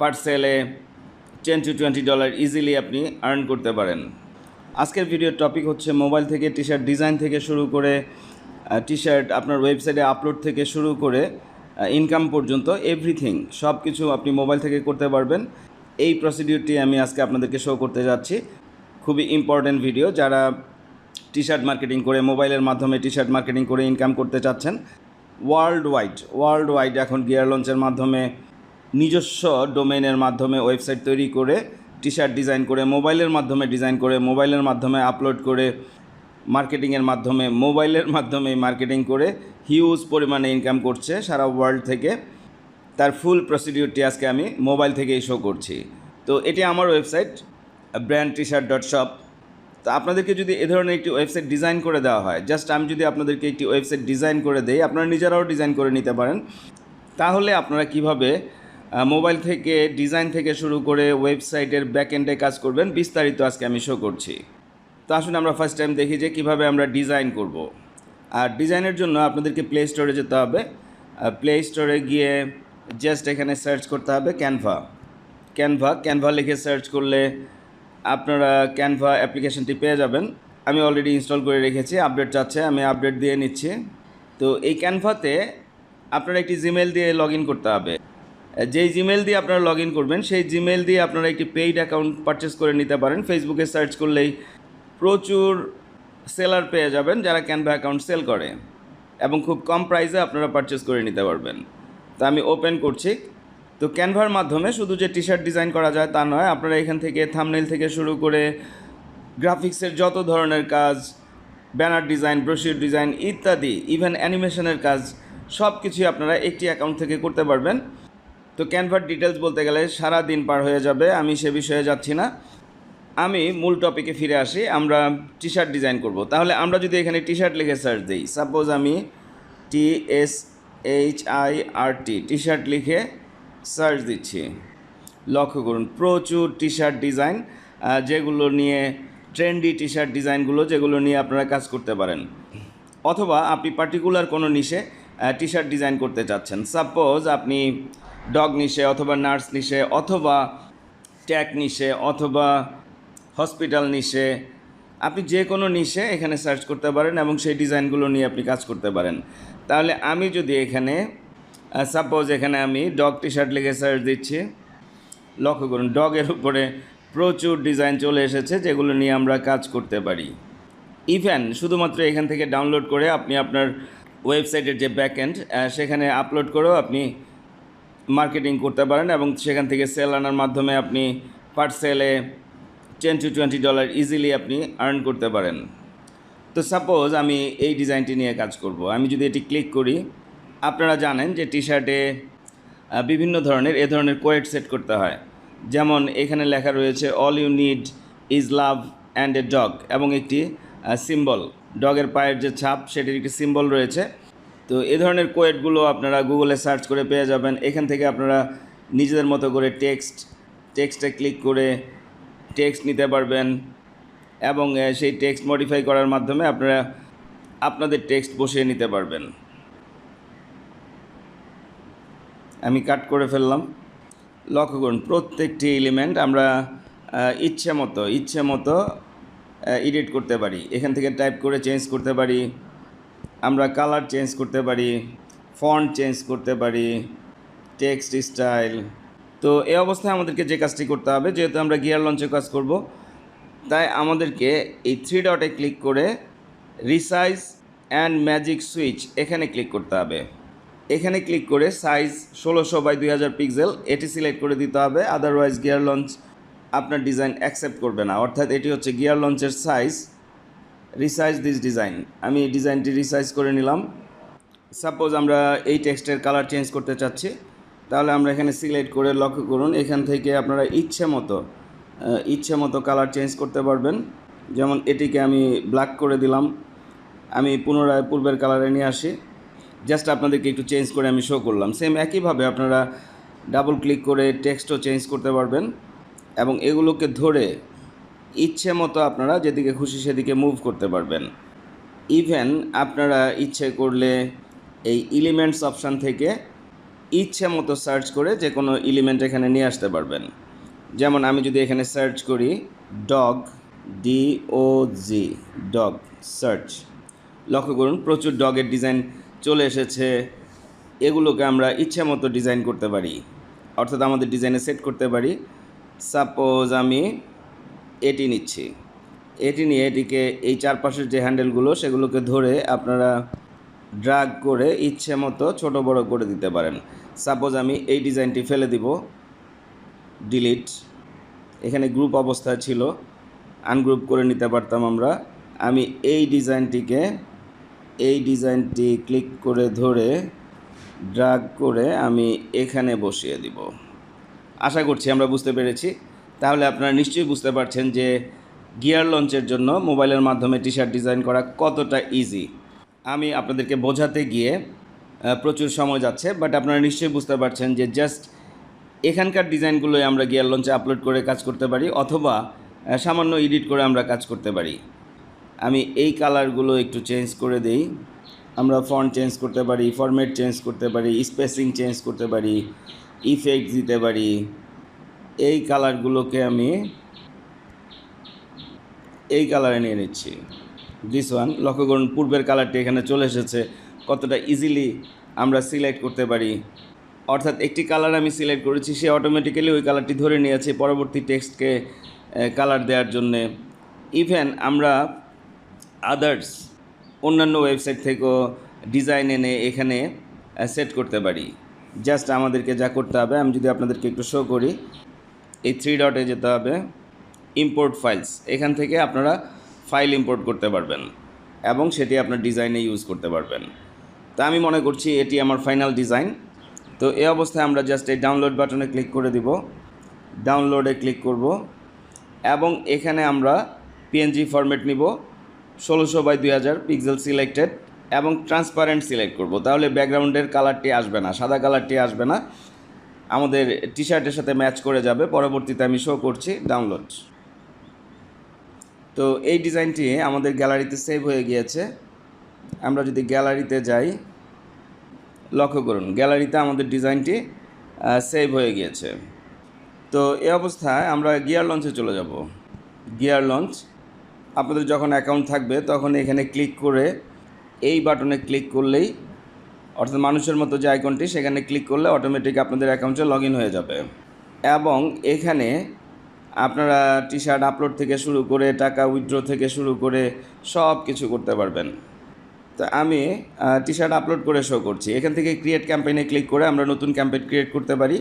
পার সেলে ten to twenty dollar easily আপনি earn করতে পারেন। আজকের ভিডিওর টপিক হচ্ছে মোবাইল থেকে টি শার্ট ডিজাইন থেকে শুরু করে টি শার্ট আপনার ওয়েবসাইটে আপলোড থেকে শুরু করে ইনকাম পর্যন্ত এভরিথিং সব কিছু আপনি মোবাইল থেকে করতে পারবেন। এই প্রসিডিউরটি আমি আজকে আপনাদেরকে শো করতে যাচ্ছি। খুবই ইম্পর্ট্যান্ট ভিডিও যারা টি শার্ট মার্কেটিং করে মোবাইলের মাধ্যমে টি শার্ট মার্কেটিং করে ইনকাম করতে চাচ্ছেন ওয়ার্ল্ড ওয়াইড ওয়ার্ল্ড ওয়াইড এখন গিয়ার লঞ্চের মাধ্যমে নিজস্ব ডোমেনের মাধ্যমে ওয়েবসাইট তৈরি করে টি শার্ট ডিজাইন করে মোবাইলের মাধ্যমে ডিজাইন করে মোবাইলের মাধ্যমে আপলোড করে মার্কেটিংয়ের মাধ্যমে মোবাইলের মাধ্যমে মার্কেটিং করে হিউজ পরিমাণে ইনকাম করছে সারা ওয়ার্ল্ড থেকে। তার ফুল প্রসিডিউরটি আজকে আমি মোবাইল থেকেই শো করছি। তো এটি আমার website brand T shirt dot shop তো আপনাদেরকে যদি এ ধরনের একটি ওয়েবসাইট ডিজাইন করে দেওয়া হয় জাস্ট আমি যদি আপনাদেরকে একটি ওয়েবসাইট ডিজাইন করে দেই, আপনারা নিজেরাও ডিজাইন করে নিতে পারেন। তাহলে আপনারা কীভাবে মোবাইল থেকে, ডিজাইন থেকে শুরু করে ওয়েবসাইটের ব্যাক এন্ডে কাজ করবেন, বিস্তারিত আজকে আমি শো করছি। তো আসুন আমরা ফার্স্ট টাইম দেখি যে কীভাবে আমরা ডিজাইন করব। আর ডিজাইনের জন্য আপনাদেরকে প্লে স্টোরে যেতে হবে। প্লে স্টোরে গিয়ে জাস্ট এখানে সার্চ করতে হবে ক্যানভা ক্যানভা ক্যানভা লিখে সার্চ করলে আপনারা ক্যানভা অ্যাপ্লিকেশনটি পেয়ে যাবেন। আমি অলরেডি ইনস্টল করে রেখেছি আপডেট চাচ্ছে, আমি আপডেট দিয়ে নিচ্ছি। তো এই ক্যানভাতে আপনারা একটি জিমেল দিয়ে লগ করতে হবে। যেই জিমেল দিয়ে আপনারা লগ ইন করবেন, সেই জিমেল দিয়ে আপনারা একটি পেইড অ্যাকাউন্ট পারচেস করে নিতে পারেন। ফেসবুকে সার্চ করলেই প্রচুর সেলার পেয়ে যাবেন যারা ক্যানভা অ্যাকাউন্ট সেল করে এবং খুব কম প্রাইসে আপনারা পারচেস করে নিতে পারবেন। তো আমি ওপেন করছি। তো ক্যানভার মাধ্যমে শুধু যে টি শার্ট ডিজাইন করা যায় তা নয়, আপনারা এখান থেকে থামনেল থেকে শুরু করে গ্রাফিক্সের যত ধরনের কাজ ব্যানার ডিজাইন ব্রোশিওর ডিজাইন ইত্যাদি ইভেন অ্যানিমেশনের কাজ সব কিছুই আপনারা একটি অ্যাকাউন্ট থেকে করতে পারবেন। তো ক্যানভার ডিটেলস বলতে গেলে সারা দিন পার হয়ে যাবে, আমি সে বিষয়ে যাচ্ছি না। আমি মূল টপিকে ফিরে আসি, আমরা টি শার্ট ডিজাইন করব। তাহলে আমরা যদি এখানে টি শার্ট লিখে সার্চ দিই সাপোজ আমি T S H I R T T shirt লিখে সার্চ দিচ্ছি। লক্ষ্য করুন, প্রচুর টি শার্ট ডিজাইন যেগুলো নিয়ে ট্রেন্ডি টি শার্ট ডিজাইনগুলো যেগুলো নিয়ে আপনারা কাজ করতে পারেন। অথবা আপনি পার্টিকুলার কোনো নিশে টি শার্ট ডিজাইন করতে চাচ্ছেন। সাপোজ আপনি ডগ নিশে অথবা নার্স নিশে অথবা ট্যাক নিশে অথবা হসপিটাল নিশে, আপনি যে কোনো নিশে এখানে সার্চ করতে পারেন এবং সেই ডিজাইনগুলো নিয়ে আপনি কাজ করতে পারেন। তাহলে আমি যদি এখানে সাপোজ এখানে আমি ডগ টি শার্ট লিখে সার্চ দিচ্ছি, লক্ষ্য করুন ডগের উপরে প্রচুর ডিজাইন চলে এসেছে যেগুলো নিয়ে আমরা কাজ করতে পারি। ইভেন শুধুমাত্র এখান থেকে ডাউনলোড করে আপনি আপনার ওয়েবসাইটের যে ব্যাকএন্ড সেখানে আপলোড করেও আপনি মার্কেটিং করতে পারেন এবং সেখান থেকে সেল আনার মাধ্যমে আপনি পার সেলে ten to twenty dollar easily আপনি আর্ন করতে পারেন। তো সাপোজ আমি এই ডিজাইনটি নিয়ে কাজ করব। আমি যদি এটি ক্লিক করি, আপনারা জানেন যে টি শার্টে বিভিন্ন ধরনের, এ ধরনের কোয়েট সেট করতে হয়। যেমন এখানে লেখা রয়েছে all you need is love and a dog এবং একটি সিম্বল ডগের পায়ের যে ছাপ, সেটির একটি সিম্বল রয়েছে। তো এ ধরনের কোয়েটগুলো আপনারা গুগলে সার্চ করে পেয়ে যাবেন। এখান থেকে আপনারা নিজেদের মতো করে টেক্সট, টেক্সটে ক্লিক করে টেক্সট নিতে পারবেন এবং সেই টেক্সট মডিফাই করার মাধ্যমে আপনারা আপনাদের টেক্সট বসিয়ে নিতে পারবেন। আমি কাট করে ফেললাম। লক্ষ্য করুন, প্রত্যেকটি এলিমেন্ট আমরা ইচ্ছে মতো ইচ্ছে মতো এডিট করতে পারি। এখান থেকে টাইপ করে চেঞ্জ করতে পারি। আমরা কালার চেঞ্জ করতে পারি ফন্ট চেঞ্জ করতে পারি টেক্সট স্টাইল তো এই অবস্থায় আমাদেরকে যে কাজটি করতে হবে, যেহেতু আমরা গিয়ার লঞ্চে কাজ করব, তাই আমাদেরকে এই থ্রি ডটে ক্লিক করে রিসাইজ অ্যান্ড ম্যাজিক সুইচ এখানে ক্লিক করতে হবে। এখানে ক্লিক করে সাইজ ষোলোশো বাই দুই হাজার পিক্সেল এটি সিলেক্ট করে দিতে হবে আদারওয়াইজ গিয়ার লঞ্চ আপনার ডিজাইন অ্যাকসেপ্ট করবে না। অর্থাৎ এটি হচ্ছে গিয়ার লঞ্চের সাইজ রিসাইজ দিস ডিজাইন আমি ডিজাইনটি রিসাইজ করে নিলাম। সাপোজ আমরা এই টেক্সটের কালার চেঞ্জ করতে চাচ্ছি, তাহলে আমরা এখানে সিলেক্ট করে লক্ষ্য করুন, এখান থেকে আপনারা ইচ্ছে মতো ইচ্ছে মতো কালার চেঞ্জ করতে পারবেন। যেমন এটিকে আমি ব্ল্যাক করে দিলাম। আমি পুনরায় পূর্বের কালারে নিয়ে আসি। জাস্ট আপনাদেরকে একটু চেঞ্জ করে আমি শো করলাম। সেম একইভাবে আপনারা ডাবল ক্লিক করে টেক্সটও চেঞ্জ করতে পারবেন। এবং এগুলোকে ধরে ইচ্ছে মতো আপনারা যেদিকে খুশি সেদিকে মুভ করতে পারবেন। ইভেন আপনারা ইচ্ছে করলে এই এলিমেন্টস অপশান থেকে ইচ্ছে মতো সার্চ করে যে কোনো এলিমেন্ট এখানে নিয়ে আসতে পারবেন। যেমন আমি যদি এখানে সার্চ করি dog D O G dog search লক্ষ্য করুন, প্রচুর ডগের ডিজাইন চলে এসেছে। এগুলোকে আমরা ইচ্ছে মতো ডিজাইন করতে পারি। অর্থাৎ আমাদের ডিজাইনে সেট করতে পারি। সাপোজ আমি এটি নিচ্ছি। এটি নিয়ে এটিকে এই চারপাশের যে হ্যান্ডেলগুলো, সেগুলোকে ধরে আপনারা ড্রাগ করে ইচ্ছে মতো ছোট বড় করে দিতে পারেন। সাপোজ আমি এই ডিজাইনটি ফেলে দিব। ডিলিট। এখানে গ্রুপ অবস্থায় ছিল। আনগ্রুপ করে নিতে পারতাম আমরা। আমি এই ডিজাইনটিকে, এই ডিজাইনটি ক্লিক করে ধরে ড্রাগ করে আমি এখানে বসিয়ে দিব। আশা করছি আমরা বুঝতে পেরেছি। তাহলে আপনারা নিশ্চয়ই বুঝতে পারছেন যে গিয়ার লঞ্চের জন্য মোবাইলের মাধ্যমে টি শার্ট ডিজাইন করা কতটা ইজি আমি আপনাদেরকে বোঝাতে গিয়ে প্রচুর সময় যাচ্ছে বাট আপনারা নিশ্চয়ই বুঝতে পারছেন যে জাস্ট এখানকার ডিজাইনগুলোই আমরা গিয়ার লঞ্চে আপলোড করে কাজ করতে পারি, অথবা সামান্য এডিট করে আমরা কাজ করতে পারি। আমি এই কালারগুলো একটু চেঞ্জ করে দেই। আমরা ফন্ট চেঞ্জ করতে পারি ফরম্যাট চেঞ্জ করতে পারি স্পেসিং চেঞ্জ করতে পারি ইফেক্ট দিতে পারি। এই কালারগুলোকে আমি এই কালারে নিয়ে নিচ্ছি। দিস ওয়ান লক্ষ্য করুন, পূর্বের কালারটি এখানে চলে এসেছে। কতটা ইজিলি আমরা সিলেক্ট করতে পারি। অর্থাৎ একটি কালার আমি সিলেক্ট করেছি, সে অটোমেটিক্যালি ওই কালারটি ধরে নিয়েছে পরবর্তী টেক্সটকে কালার দেওয়ার জন্যে। ইভেন আমরা আদার্স অন্যান্য ওয়েবসাইট থেকেও ডিজাইন এনে এখানে সেট করতে পারি। জাস্ট আমাদেরকে যা করতে হবে, আমি যদি আপনাদেরকে একটু শো করি। এই থ্রি ডটে যেতে হবে ইম্পোর্ট ফাইলস এখান থেকে আপনারা ফাইল ইম্পোর্ট করতে পারবেন এবং সেটি আপনার ডিজাইনে ইউজ করতে পারবেন। তা আমি মনে করছি এটি আমার ফাইনাল ডিজাইন তো এই অবস্থায় আমরা জাস্ট এই ডাউনলোড বাটনে ক্লিক করে দিব। ডাউনলোডে ক্লিক করব এবং এখানে আমরা পিএনজি ফরম্যাট নিব, ষোলোশো বাই দুই হাজার পিক্সেল সিলেক্টেড এবং ট্রান্সপারেন্ট সিলেক্ট করব। তাহলে ব্যাকগ্রাউন্ডের কালারটি আসবে না, সাদা কালারটি আসবে না। আমাদের টি শার্টের সাথে ম্যাচ করে যাবে। পরবর্তীতে আমি শো করছি ডাউনলোড তো এই ডিজাইনটি আমাদের গ্যালারিতে সেভ হয়ে গিয়েছে। আমরা যদি গ্যালারিতে যাই, লক্ষ্য করুন গ্যালারিতে আমাদের ডিজাইনটি সেভ হয়ে গিয়েছে। তো এই অবস্থায় আমরা গিয়ার লঞ্চে চলে যাব। গিয়ার লঞ্চ আপনাদের যখন অ্যাকাউন্ট থাকবে, তখন এখানে ক্লিক করে, এই বাটনে ক্লিক করলেই অর্থাৎ মানুষের মতো যে আইকনটি, সেখানে ক্লিক করলে অটোমেটিক আপনাদের অ্যাকাউন্টে লগ হয়ে যাবে। এবং এখানে আপনারা টি শার্ট আপলোড থেকে শুরু করে টাকা উইথড্র থেকে শুরু করে সব কিছু করতে পারবেন। তো আমি টি শার্ট আপলোড করে শো করছি। এখান থেকে ক্রিয়েট ক্যাম্পেইনে ক্লিক করে আমরা নতুন ক্যাম্পেইন ক্রিয়েট করতে পারি।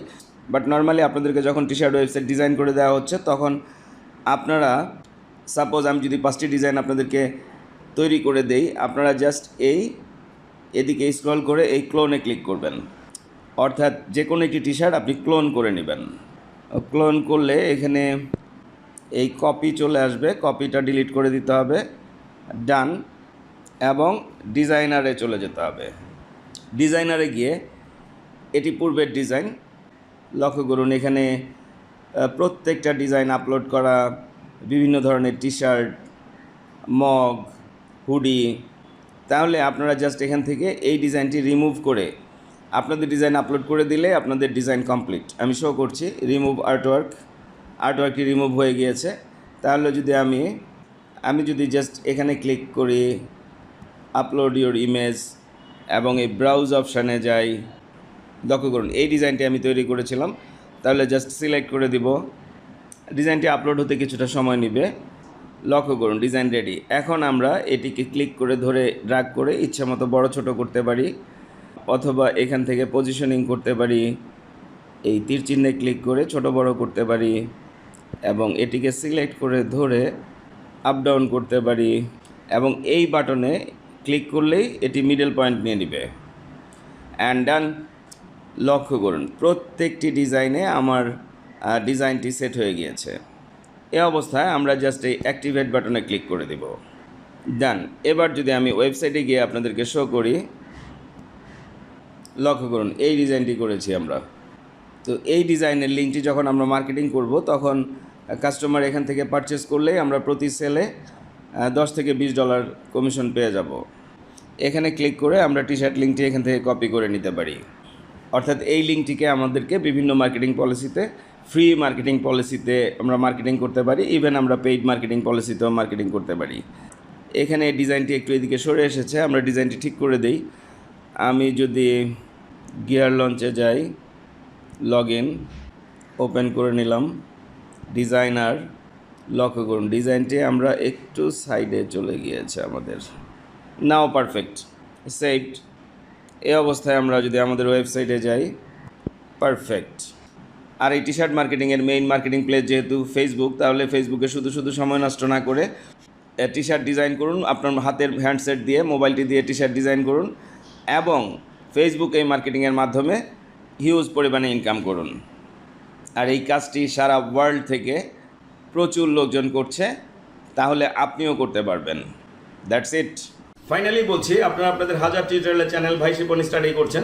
বাট নর্মালি আপনাদেরকে যখন টি শার্ট ওয়েবসাইট ডিজাইন করে দেওয়া হচ্ছে, তখন আপনারা সাপোজ আমি যদি পাঁচটি ডিজাইন আপনাদেরকে তৈরি করে দেই, আপনারা জাস্ট এই এদিকে স্ক্রল করে এই ক্লোনে ক্লিক করবেন। অর্থাৎ যে কোনো একটি টি শার্ট আপনি ক্লোন করে নেবেন। ক্লোন করলে এখানে এই কপি চলে আসবে কপিটা ডিলিট করে দিতে হবে ডান এবং ডিজাইনারে চলে যেতে হবে। ডিজাইনারে গিয়ে এটি পূর্বের ডিজাইন লক্ষ্য করুন, এখানে প্রত্যেকটা ডিজাইন আপলোড করা, বিভিন্ন ধরনের টি শার্ট মগ হুডি তাহলে আপনারা জাস্ট এখান থেকে এই ডিজাইনটি রিমুভ করে আপনাদের ডিজাইন আপলোড করে দিলে আপনাদের ডিজাইন কমপ্লিট আমি শো করছি রিমুভ আর্টওয়ার্ক আর্টওয়ার্কটি রিমুভ হয়ে গিয়েছে। তাহলে যদি আমি আমি যদি জাস্ট এখানে ক্লিক করি আপলোড ইউর ইমেজ এবং এই ব্রাউজ অপশানে যাই, লক্ষ্য করুন, এই ডিজাইনটি আমি তৈরি করেছিলাম। তাহলে জাস্ট সিলেক্ট করে দিব। ডিজাইনটি আপলোড হতে কিছুটা সময় নেবে। লক্ষ্য করুন ডিজাইন রেডি এখন আমরা এটিকে ক্লিক করে ধরে ড্রাগ করে ইচ্ছা মতো বড়ো ছোটো করতে পারি, অথবা এখান থেকে পজিশনিং করতে পারি, এই তীর চিহ্নে ক্লিক করে ছোট বড় করতে পারি, এবং এটিকে সিলেক্ট করে ধরে আপ ডাউন করতে পারি, এবং এই বাটনে ক্লিক করলেই এটি মিডল পয়েন্ট নিয়ে নেবে। অ্যান্ড ডান লক্ষ্য করুন, প্রত্যেকটি ডিজাইনে আমার ডিজাইনটি সেট হয়ে গিয়েছে। এ অবস্থায় আমরা জাস্ট এই অ্যাক্টিভেট বাটনে ক্লিক করে দেব। ডান এবার যদি আমি ওয়েবসাইটে গিয়ে আপনাদেরকে শো করি, লক্ষ্য করুন, এই ডিজাইনটি করেছি আমরা। তো এই ডিজাইনের লিঙ্কটি যখন আমরা মার্কেটিং করব, তখন কাস্টমার এখান থেকে পারচেস করলেই আমরা প্রতি সেলে দশ থেকে বিশ ডলার কমিশন পেয়ে যাব। এখানে ক্লিক করে আমরা টি শার্ট লিঙ্কটি এখান থেকে কপি করে নিতে পারি। অর্থাৎ এই লিঙ্কটিকে আমাদেরকে বিভিন্ন মার্কেটিং পলিসিতে ফ্রি মার্কেটিং পলিসিতে আমরা মার্কেটিং করতে পারি ইভেন আমরা পেইড মার্কেটিং পলিসিতেও মার্কেটিং করতে পারি। এখানে ডিজাইনটি একটু এদিকে সরে এসেছে, আমরা ডিজাইনটি ঠিক করে দেই। আমি যদি গিয়ার লঞ্চে যাই লগ ইন ওপেন করে নিলাম ডিজাইনার লক্ষ্য করুন ডিজাইনটি আমরা একটু সাইডে চলে গিয়েছে আমাদের। নাও পারফেক্ট সেভড এই অবস্থায় আমরা যদি আমাদের ওয়েবসাইটে যাই পারফেক্ট আর এই টি শার্ট মার্কেটিংয়ের মেইন মার্কেটিং প্লেস যেহেতু ফেসবুক তাহলে ফেসবুকে শুধু শুধু সময় নষ্ট না করে টি শার্ট ডিজাইন করুন, আপনার হাতের হ্যান্ডসেট দিয়ে মোবাইলটি দিয়ে টি শার্ট ডিজাইন করুন এবং ফেসবুক এই মার্কেটিংয়ের মাধ্যমে হিউজ পরিমাণে ইনকাম করুন। আর এই কাজটি সারা ওয়ার্ল্ড থেকে প্রচুর লোকজন করছে, তাহলে আপনিও করতে পারবেন। দ্যাটস ইট ফাইনালি বলছি, আপনারা আপনাদের হাজার টিউটোরিয়ালের চ্যানেল ভাই শিপন স্টাডি করছেন।